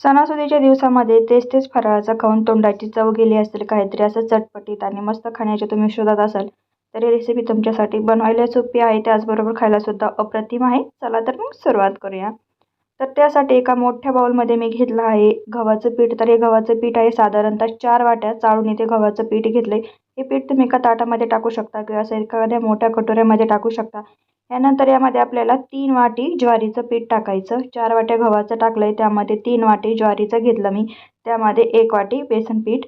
सणासुदीच्या दिवसामध्ये तेच तेच फराळाचं खाऊन तोंडाची चव गेली असेल काहीतरी असं चटपटीत आणि मस्त खाण्याचे तुम्ही शोधात असाल तर ही रेसिपी तुमच्यासाठी बनवायला सोपी आहे. त्याचबरोबर खायलासुद्धा अप्रतिम आहे. चला तर मग सुरुवात करूया. तर त्यासाठी एका मोठ्या बाउलमध्ये मी घेतलं आहे गव्हाचं पीठ. तर हे गव्हाचं पीठ आहे साधारणतः चार वाट्या. चाळून इथे गव्हाचं पीठ घेतलं आहे हे पीठ तुम्ही एका ताटामध्ये टाकू शकता किंवा असं एखाद्या मोठ्या कटोऱ्यामध्ये टाकू शकता. यानंतर यामध्ये आपल्याला तीन वाटी ज्वारीचं पीठ टाकायचं. चार वाट्या गव्हाचं टाकलं आहे त्यामध्ये तीन वाटी ज्वारीचं घेतलं मी. त्यामध्ये एक वाटी बेसन पीठ.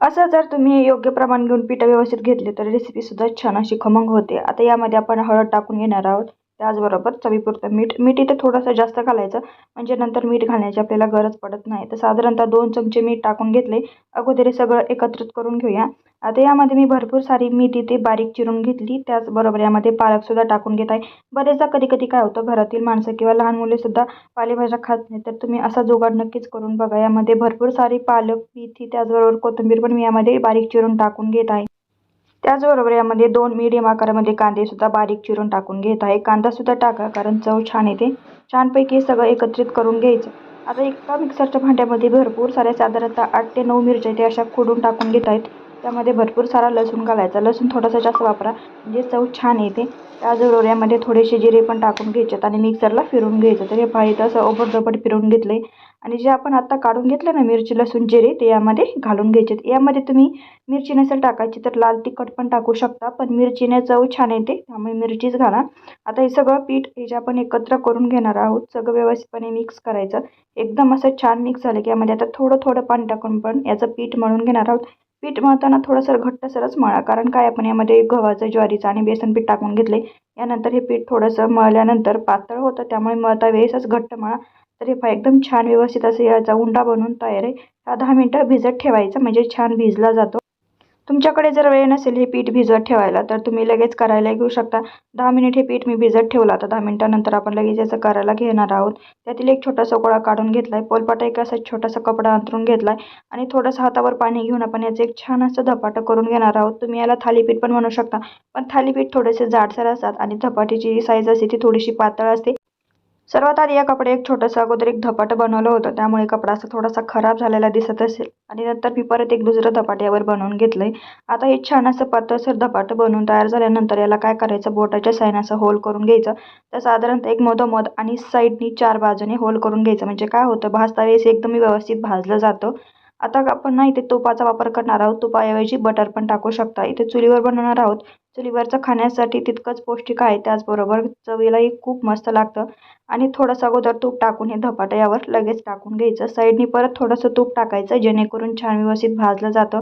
असं जर तुम्ही योग्य प्रमाण घेऊन पीठ व्यवस्थित घेतले तर रेसिपीसुद्धा छान अशी खमंग होते. आता यामध्ये आपण हळद टाकून घेणार आहोत. त्याचबरोबर चवीपुरतं मीठ. मीठ इथे थोडंसं जास्त घालायचं. म्हणजे नंतर मीठ घालण्याची आपल्याला गरज पडत नाही. तर साधारणतः दोन चमचे मीठ टाकून घेतले. अगोदर सगळं एकत्रित करून घेऊया. आता यामध्ये मी भरपूर सारी मीठ इथे बारीक चिरून घेतली. त्याचबरोबर यामध्ये पालकसुद्धा टाकून घेत आहे. बरेचदा कधी कधी काय होतं घरातील माणसं किंवा लहान मुलेसुद्धा पालेभाज्या खात नाही तर तुम्ही असा जुगाड नक्कीच करून बघा. यामध्ये भरपूर सारी पालक मेथी त्याचबरोबर कोथिंबीर पण मी यामध्ये बारीक चिरून टाकून घेत आहे. त्याचबरोबर यामध्ये दोन मिडियम आकारामध्ये कांदेसुद्धा बारीक चिरून टाकून घेत आहे. कांदासुद्धा टाका कारण चव छान येते. छानपैकी सगळं एकत्रित करून घ्यायचं. आता एका मिक्सरच्या भांड्यामध्ये भरपूर साऱ्या साधारणतः आठ ते नऊ मिरच्या ते अशा खोडून टाकून घेत आहेत. त्यामध्ये भरपूर सारा लसूण घालायचा. लसूण थोडासा जास्त वापरा म्हणजे चव छान येते. त्या यामध्ये थोडेसे जिरे पण टाकून घ्यायचे आणि मिक्सरला फिरून घ्यायचं. तर हे पाहिजे असं ओबडधोबड फिरून घेतलं आहे आणि जे आपण आत्ता काढून घेतलं ना मिरची लसूण जिरे ते यामध्ये घालून घ्यायचे यामध्ये तुम्ही मिरची नसेल टाकायची तर लाल तिखट पण टाकू शकता पण मिरचीने चव छान येते त्यामुळे मिरचीच घाला. आता हे सगळं पीठ हे जे आपण एकत्र करून घेणार आहोत सगळं व्यवस्थितपणे मिक्स करायचं. एकदम असं छान मिक्स झालं की यामध्ये आता थोडं थोडं पाणी टाकून पण याचं पीठ मळून घेणार आहोत. पीठ मळताना थोडंसं घट्टसरच मळा कारण काय आपण यामध्ये गव्हाचं ज्वारीचं आणि बेसन पीठ टाकून घेतले. यानंतर हे पीठ थोडंसं मळल्यानंतर पातळ होतं त्यामुळे मळता वेळेसच घट्ट मळा. तर हे पहा एकदम छान व्यवस्थित असं याचा उंडा बनवून तयार आहे. हा दहा मिनटं भिजत ठेवायचं म्हणजे छान भिजला जातो. तुमच्याकडे जर वेळ नसेल हे पीठ भिजत ठेवायला तर तुम्ही लगेच करायला घेऊ शकता. दहा मिनिट हे पीठ मी भिजत ठेवलं. आता दहा मिनिटानंतर आपण लगेच याचं करायला घेणार आहोत. त्यातील एक छोटासा गोळा काढून घेतला आहे पोलपाटा एक असा छोटासा कपडा अंतरून घेतला आहे आणि थोडंसं हातावर पाणी घेऊन आपण याचं एक छान असं धपाटं करून घेणार आहोत. तुम्ही याला थालीपीठ पण म्हणू शकता. पण थालीपीठ थोडेसे जाडसर असतात आणि धपाटीची जी साईज असते ती थोडीशी पातळ असते. सर्वात आधी या कपडे एक छोटंसं अगोदर एक धपाट बनवलं होतं. त्यामुळे कपडा असा थोडासा खराब झालेला दिसत असेल. आणि नंतर मी परत एक दुसरं धपाट यावर बनवून घेतलं आहे आता हे छान असं पातळसर धपाट बनवून तयार झाल्यानंतर याला काय करायचं? बोटाच्या साईन असं होल करून घ्यायचं. तर साधारणतः एक मधोमध आणि साईडनी चार बाजूने होल करून घ्यायचं. म्हणजे काय होतं? भाजता वेळेस एकदम व्यवस्थित भाजलं जातं. आता आपण ना इथे तुपाचा वापर करणार आहोत. तुपाऐवजी बटर पण टाकू शकता. इथे चुलीवर बनवणार आहोत. चुलीवरचं खाण्यासाठी तितकंच पौष्टिक आहे. त्याचबरोबर चवीलाही खूप मस्त लागतं. आणि थोडंसं अगोदर तूप टाकून हे धपाट्यावर लगेच टाकून घ्यायचं. साईडनी परत थोडंसं तूप टाकायचं जेणेकरून छान व्यवस्थित भाजलं जातं.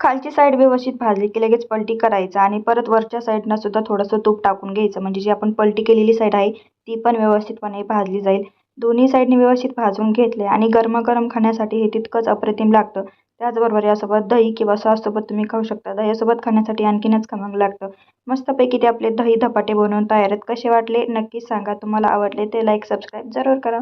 खालची साईड व्यवस्थित भाजली की लगेच पलटी करायचं. आणि परत वरच्या साईडनं सुद्धा थोडंसं तूप टाकून घ्यायचं. म्हणजे जी आपण पलटी केलेली साईड आहे ती पण व्यवस्थितपणे भाजली जाईल. दोन्ही साईडने व्यवस्थित भाजून घेतले आणि गरमागरम खाण्यासाठी हे तितकंच अप्रतिम लागतं. त्याचबरोबर यासोबत दही किंवा सॉससोबत तुम्ही खाऊ शकता. दह्यासोबत खाण्यासाठी आणखीनच खमंग लागतं. मस्तपैकी ते आपले दही धपाटे बनवून तयार आहेत. कसे वाटले? नक्कीच सांगा. तुम्हाला आवडले ते लाईक सबस्क्राईब जरूर करा.